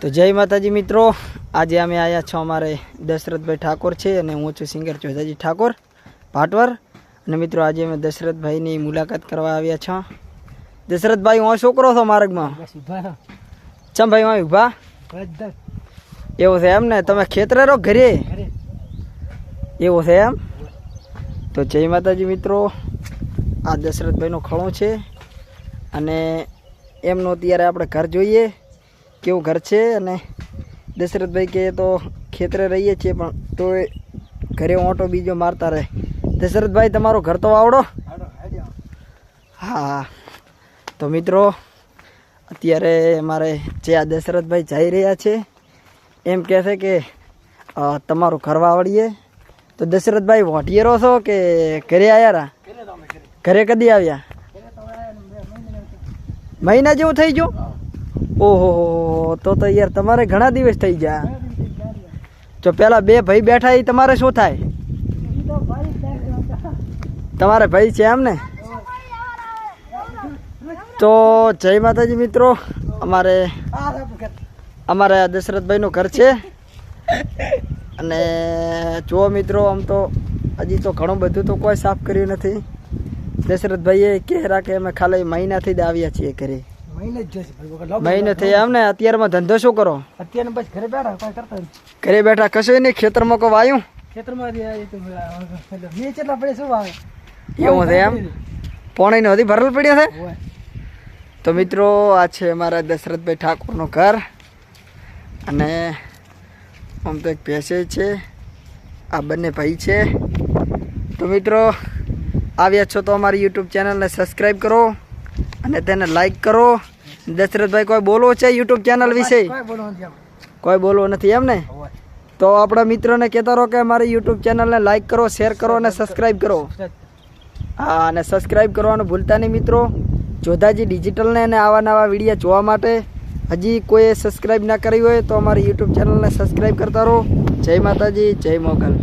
તો જય માતાજી મિત્રો. આજે અમે આવ્યા છો અમારે દશરથભાઈ ઠાકોર છે અને હું છું સિંગર ચોધાજી ઠાકોર ભાટવર. અને મિત્રો આજે અમે દશરથભાઈની મુલાકાત કરવા આવ્યા છો. દશરથભાઈ હું છોકરો છો માર્ગમાં? ચમ ભાઈ હું ઊભા એવું છે એમ ને? તમે ખેતરે રહો ઘરે? એવું છે એમ? તો જય માતાજી મિત્રો. આ દશરથભાઈનો ખણો છે. અને એમનો અત્યારે આપણે ઘર જોઈએ. કેવું ઘર છે અને દશરથભાઈ કે તો ખેતરે રહીએ છીએ પણ તો ઘરે ઓટો બીજો મારતા રહે. દશરથભાઈ તમારો ઘર તો આવડો? હા. તો મિત્રો અત્યારે મારે જે આ દશરથભાઈ જઈ રહ્યા છે એમ કહે છે કે તમારું ઘર વાવડીએ. તો દશરથભાઈ વોટીએ રહો છો કે ઘરે આવ્યા રા? ઘરે કદી આવ્યા? મહિના જેવું થઈ ગયું. ઓહો, તો તો યાર તમારે ઘણા દિવસ થઈ ગયા. જો પેલા બે ભાઈ બેઠા એ તમારે શું થાય? તમારે ભાઈ છે એમ ને તો જય માતાજી મિત્રો, અમારે અમારે દશરથભાઈનું ઘર છે. અને જુઓ મિત્રો, આમ તો હજી તો ઘણું બધું તો કોઈ સાફ કર્યું નથી. દશરથભાઈએ કે રાખે અમે ખાલી મહિનાથી જ આવ્યા છીએ ઘરે. મહિને થઈ એમ ને અત્યારમાં ધંધો શું કરો? અત્યારે બસ ઘરે બેઠા કોઈ કરતા ઘરે બેઠા કશું નહીં ખેતરમાં કોઈ વાયું? ખેતરમાં તો મેં કેટલા પડે શું આવે એવું છે એમ? પોણીનો હજી ભરેલ પડ્યો છે તો મિત્રો આ છે અમારા દશરથભાઈ ઠાકોરનું ઘર. અને આમ તો એક ભેંસે છે આ બંને ભાઈ છે. તો મિત્રો આવ્યા છો તો અમારી યુટ્યુબ ચેનલને સબસ્ક્રાઈબ કરો અને તેને લાઈક કરો. દશરથભાઈ કોઈ બોલવો છે યુટ્યુબ ચેનલ વિશે? કોઈ. બોલવું નથી એમ ને? તો આપણા મિત્રોને કહેતા રહો કે મારી યુટ્યુબ ચેનલને લાઈક કરો શેર કરો અને સબસ્ક્રાઈબ કરો. હા અને સબસ્ક્રાઈબ કરવાનું ભૂલતા નહીં મિત્રો. જોધાજી ડિજિટલને અને આવા નવા વીડિયો જોવા માટે હજી કોઈ સબસ્ક્રાઈબ ના કરી હોય તો અમારી યુટ્યુબ ચેનલને સબસ્ક્રાઈબ કરતા રહો. જય માતાજી જય મોગલ.